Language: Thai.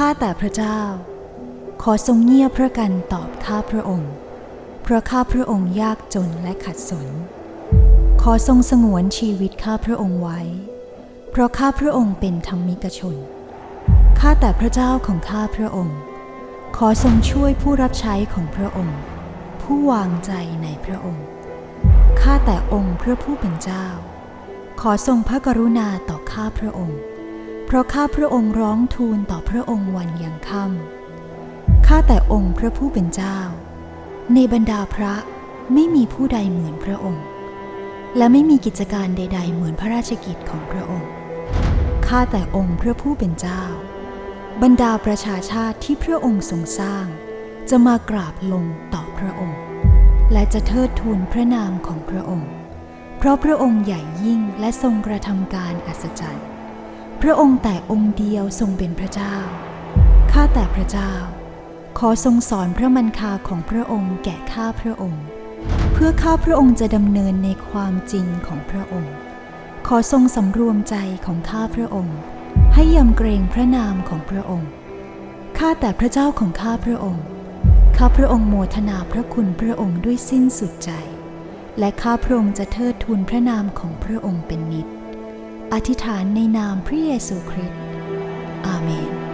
ข้าแต่พระเจ้า ขอทรงเงียบพระกันตอบข้าพระองค์ เพราะข้าพระองค์ยากจนและขัดสน ขอทรงสงวนชีวิตข้าพระองค์ไว้ เพราะข้าพระองค์เป็นธรรมิกชน ข้าแต่พระเจ้าของข้าพระองค์ ขอทรงช่วยผู้รับใช้ของพระองค์ ผู้วางใจในพระองค์ ข้าแต่องค์พระผู้เป็นเจ้า ขอทรงพระกรุณาต่อข้าพระองค์ เพราะข้าพระองค์ร้องทูลต่อพระองค์วันยังค่ำข้าแต่องค์พระผู้เป็นเจ้า ในบรรดาพระไม่มีผู้ใดเหมือนพระองค์ และไม่มีกิจการใด ๆ เหมือนพระราชกิจของพระองค์ข้าแต่องค์พระผู้เป็นเจ้า บรรดาประชาชาติที่พระองค์ทรงสร้าง จะมากราบลงต่อพระองค์ และจะเทิดทูนพระนามของพระองค์ เพราะพระองค์ใหญ่ยิ่งและทรงกระทำการอัศจรรย์ พระองค์แต่องค์เดียวทรงเป็นพระเจ้า ข้าแต่พระเจ้า ขอทรงสอนพระมันคาของพระองค์แก่ข้าพระองค์ เพื่อข้าพระองค์จะดำเนินในความจริงของพระองค์ ขอทรงสำรวมใจของข้าพระองค์ ให้ยำเกรงพระนามของพระองค์ ข้าแต่พระเจ้าของข้าพระองค์ ข้าพระองค์โมทนาพระคุณพระองค์ด้วยสิ้นสุดใจ และข้าพระองค์จะเทิดทูนพระนามของพระองค์เป็นนิจ อธิษฐานในนามพระเยซูคริสต์อาเมน